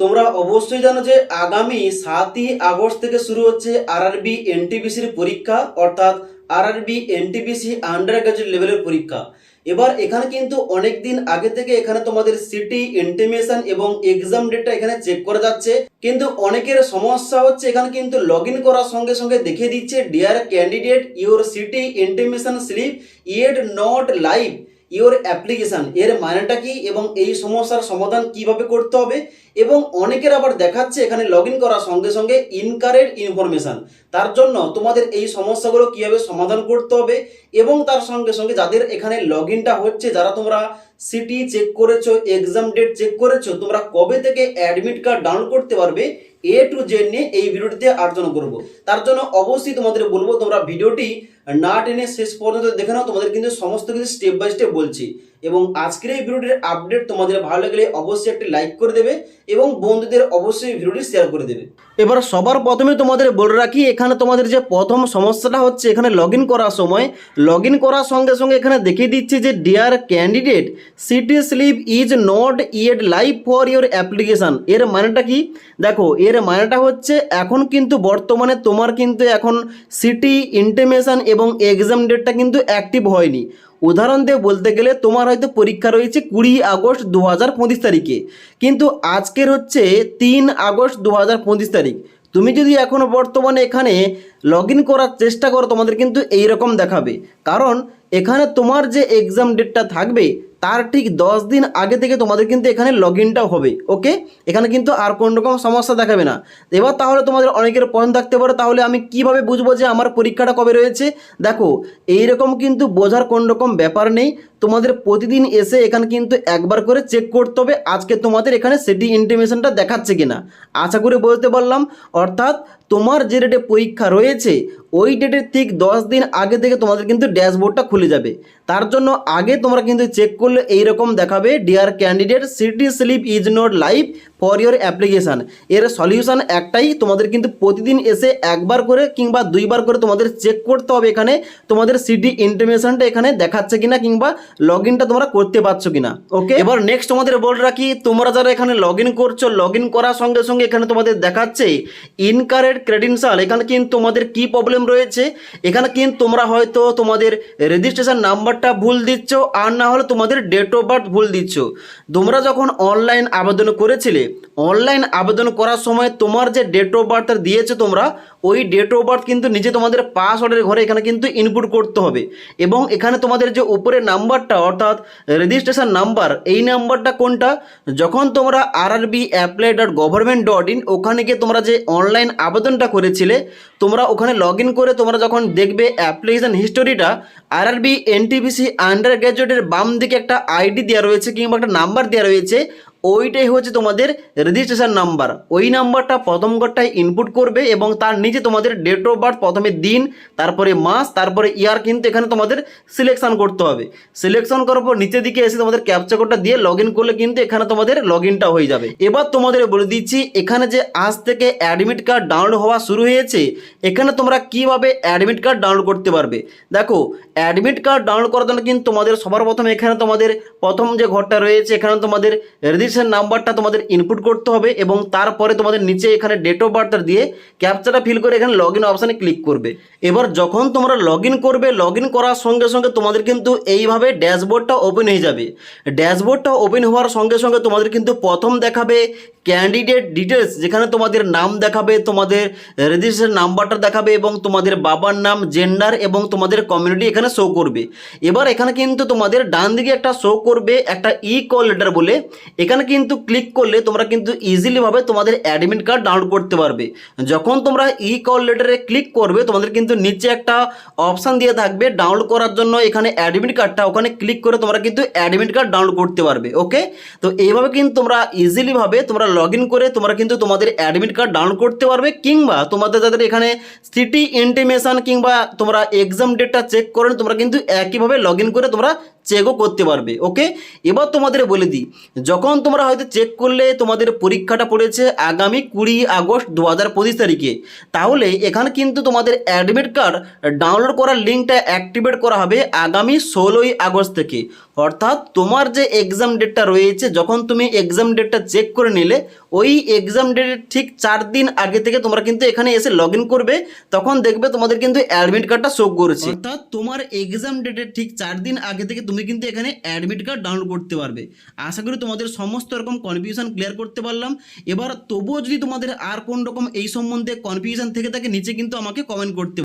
তোমরা অবশ্যই জানো যে আগামী সাতই আগস্ট থেকে শুরু হচ্ছে আরআরবি এনটিপিসির পরীক্ষা, অর্থাৎ আরআরবি এনটিপিসি আন্ডার গ্রাজুয়েট লেভেলের পরীক্ষা। এবার এখানে কিন্তু অনেক দিন আগে থেকে এখানে তোমাদের সিটি ইন্টিমেশন এবং এক্সাম ডেটটা এখানে চেক করা যাচ্ছে। কিন্তু অনেকের সমস্যা হচ্ছে এখানে কিন্তু লগ করার সঙ্গে সঙ্গে দেখিয়ে দিচ্ছে dear candidate your city intimation slip yet not live your application এর মানেটা কি এবং এই সমস্যার সমাধান কীভাবে করতে হবে? এবং অনেকের আবার দেখাচ্ছে এখানে লগ করার সঙ্গে সঙ্গে ইনকারেক্ট ইনফরমেশান তার জন্য তোমাদের এই সমস্যাগুলো কীভাবে সমাধান করতে হবে এবং তার সঙ্গে সঙ্গে যাদের এখানে লগ হচ্ছে, যারা তোমরা সিটি চেক করেছ এক্সাম ডেট চেক করেছ, তোমরা কবে থেকে অ্যাডমিট কার্ড ডাউনলোড করতে পারবে এ টু জেড নিয়ে এই ভিডিওটিতে আলোচনা করব। তার জন্য অবশ্যই তোমাদের বলব, তোমরা ভিডিওটি না টেনে শেষ পর্যন্ত দেখে নাও, তোমাদের কিন্তু সমস্ত কিছু স্টেপ বাই স্টেপ বলছি। এবং আজকের এই ভিডিওটির আপডেট তোমাদের ভালো লাগলে অবশ্যই একটি লাইক করে দেবে এবং বন্ধুদের অবশ্যই ভিডিওটি শেয়ার করে দেবে। এবার সবার প্রথমে তোমাদের বলে রাখি, এখানে তোমাদের যে প্রথম সমস্যাটা হচ্ছে, এখানে লগ করার সময় লগ ইন করার সঙ্গে সঙ্গে এখানে দেখিয়ে দিচ্ছে যে dear candidate city slip is not yet live for your application এর মানেটা কি? দেখো, এর মানেটা হচ্ছে, এখন কিন্তু বর্তমানে তোমার কিন্তু এখন সিটি ইন্টিমেশন এবং এক্সাম ডেটটা কিন্তু অ্যাক্টিভ হয়নি। উদাহরণ দিয়ে বলতে গেলে তোমার হয়তো পরীক্ষা রয়েছে কুড়ি আগস্ট দু হাজার পঁচিশ তারিখে। কিন্তু আজকের হচ্ছে তিন আগস্ট দু হাজার পঁচিশ তারিখ। তুমি যদি এখনও বর্তমানে এখানে লগ করার চেষ্টা করো, তোমাদের কিন্তু এই রকম দেখাবে। কারণ এখানে তোমার যে এক্সাম ডেটটা থাকবে তার ঠিক দশ দিন আগে থেকে তোমাদের কিন্তু এখানে লগ ইনটাও হবে ওকে এখানে কিন্তু আর কোন রকম সমস্যা দেখাবে না। এবার তাহলে তোমাদের অনেকের প্রশ্ন থাকতে পারে, তাহলে আমি কীভাবে বুঝব যে আমার পরীক্ষাটা কবে রয়েছে? দেখো, এইরকম কিন্তু বোঝার কোন রকম ব্যাপার নেই। তোমাদের প্রতিদিন এসে এখানে কিন্তু একবার করে চেক করতে হবে আজকে তোমাদের এখানে সেটি ইন্টিমেশনটা দেখাচ্ছে কিনা। আশা করে বলতে পারলাম। অর্থাৎ তোমার যে ডেটে পরীক্ষা রয়েছে, ওই ডেটের ঠিক দশ দিন আগে থেকে তোমাদের কিন্তু ড্যাশবোর্ডটা খুলে যাবে। তার জন্য আগে তোমরা কিন্তু চেক করলে এইরকম দেখাবে dear candidate city slip is not live for your application এর সলিউশন একটাই, তোমাদের কিন্তু প্রতিদিন এসে একবার করে কিংবা দুইবার করে তোমাদের চেক করতে হবে এখানে। তোমাদের সিটি ইন্টিমেশনটা এখানে দেখাচ্ছে কিনা কিংবা লগ ইনটা তোমরা করতে পারছ কিনা। ওকে এবার নেক্সট তোমাদের বলে রাখি, তোমরা যারা এখানে লগ ইন করছ লগ ইন করার সঙ্গে সঙ্গে এখানে তোমাদের দেখাচ্ছে ইনকারেক্ট ক্রেডেন্সিয়াল এখানে কিন্তু তোমাদের কি প্রবলেম রয়েছে? এখানে কিন্তু তোমরা হয়তো তোমাদের রেজিস্ট্রেশন নাম্বারটা ভুল দিচ্ছ, আর না হলে তোমাদের ডেট অফ বার্থ ভুল দিচ্ছ। তোমরা যখন অনলাইন আবেদন করেছিলে অনলাইন আবেদন করার সময় তোমার যে ডেট অফ বার্থ দিয়েছ তোমরা, ওই ডেট অফ বার্থ কিন্তু নিজে তোমাদের পাসওয়ার্ডের ঘরে এখানে কিন্তু ইনপুট করতে হবে। এবং এখানে তোমাদের যে উপরে নাম্বারটা অর্থাৎ রেজিস্ট্রেশন নাম্বার এই নাম্বারটা কোনটা? যখন তোমরা RRB apply dot government dot in ওখানে গিয়ে তোমরা যে অনলাইন আবেদনটা করেছিলে, তোমরা ওখানে লগ করে তোমরা যখন দেখবে অ্যাপ্লিকেশন হিস্টোরিটা আরআরবি এনটিপিসি আন্ডার গ্র্যাজুয়েটের বাম দিকে একটা আইডি দেওয়া রয়েছে কিংবা একটা নাম্বার দেওয়া রয়েছে ওইটাই হচ্ছে তোমাদের রেজিস্ট্রেশন নাম্বার ওই নাম্বারটা প্রথম ঘরটায় ইনপুট করবে এবং তার নিচে তোমাদের ডেট অফ বার্থ প্রথমে দিন, তারপরে মাস, তারপরে ইয়ার কিন্তু এখানে তোমাদের সিলেকশন করতে হবে। সিলেকশন করার পর নিচের দিকে এসে তোমাদের ক্যাপচা কোডটা দিয়ে লগ করলে কিন্তু এখানে তোমাদের লগ হয়ে যাবে। এবার তোমাদের বলে দিচ্ছি, এখানে যে আজ থেকে অ্যাডমিট কার্ড ডাউনলোড হওয়া শুরু হয়েছে, এখানে তোমরা কীভাবে অ্যাডমিট কার্ড ডাউনলোড করতে পারবে? দেখো অ্যাডমিট কার্ড ডাউনলোড করার জন্য কিন্তু তোমাদের সবার প্রথমে এখানে তোমাদের প্রথম যে ঘরটা রয়েছে, এখানে তোমাদের রেজিস্ট্রেশন নাম্বারটা তোমাদের ইনপুট করতে হবে এবং তারপরে তোমাদের নিচে এখানে ডেট অফ বার্থ দিয়ে ক্যাপচাটা ফিল করে এখানে লগ ইন অপশানে ক্লিক করবে। এবার যখন তোমরা লগ ইন করবে লগ ইন করার সঙ্গে সঙ্গে তোমাদের কিন্তু এইভাবে ড্যাশবোর্ডটা ওপেন হয়ে যাবে। ড্যাশবোর্ডটা ওপেন হওয়ার সঙ্গে সঙ্গে তোমাদের কিন্তু প্রথম দেখাবে ক্যান্ডিডেট ডিটেলস যেখানে তোমাদের নাম দেখাবে, তোমাদের রেজিস্ট্রেশন নাম্বারটা দেখাবে এবং তোমাদের বাবার নাম জেন্ডার এবং তোমাদের কমিউনিটি এখানে শো করবে। এবার এখানে কিন্তু তোমাদের ডান দিকে একটা শো করবে, একটা ই কল লেটার বলে। এখানে কিন্তু ক্লিক করলে তোমরা কিন্তু ইজিলিভাবে তোমাদের অ্যাডমিট কার্ড ডাউনলোড করতে পারবে। যখন তোমরা ই কল লেটারে ক্লিক করবে, তোমাদের কিন্তু নিচে একটা অপশান দিয়ে থাকবে ডাউনলোড করার জন্য। এখানে অ্যাডমিট কার্ডটা ওখানে ক্লিক করে তোমরা কিন্তু অ্যাডমিট কার্ড ডাউনলোড করতে পারবে ওকে তো এইভাবে কিন্তু তোমরা ইজিলিভাবে তোমরা লগ করে তোমরা কিন্তু তোমাদের অ্যাডমিট কার্ড ডাউনলোড করতে পারবে, কিংবা তোমাদের যাদের এখানে সিটি ইন্টিমেশন কিংবা তোমরা এক্সাম ডেটটা চেক করেন, তোমরা কিন্তু একইভাবে লগ করে তোমরা চেকও করতে পারবে ওকে এবার তোমাদের বলে দিই, যখন তোমরা হয়তো চেক করলে তোমাদের পরীক্ষাটা পড়েছে আগামী কুড়ি আগস্ট দু হাজার পঁচিশ তারিখে, তাহলে এখানে কিন্তু তোমাদের অ্যাডমিট কার্ড ডাউনলোড করার লিঙ্কটা অ্যাক্টিভেট করা হবে আগামী ষোলোই আগস্ট থেকে অর্থাৎ তোমার যে এক্সাম ডেটটা রয়েছে, যখন তুমি এক্সাম ডেটটা চেক করে নিলে, ওই এক্সাম ডেটের ঠিক চার দিন আগে থেকে তোমরা কিন্তু এখানে এসে লগ করবে, তখন দেখবে তোমাদের কিন্তু অ্যাডমিট কার্ডটা শো করেছে। অর্থাৎ তোমার এক্সাম ডেটের ঠিক চার দিন আগে থেকে তুমি কিন্তু এখানে অ্যাডমিট কার্ড ডাউনলোড করতে পারবে। আশা করি তোমাদের সমস্ত রকম কনফিউশন ক্লিয়ার করতে পারলাম। এবার তবুও যদি তোমাদের আর কোন রকম এই সম্বন্ধে কনফিউশন থেকে থাকে, নিচে কিন্তু আমাকে কমেন্ট করতে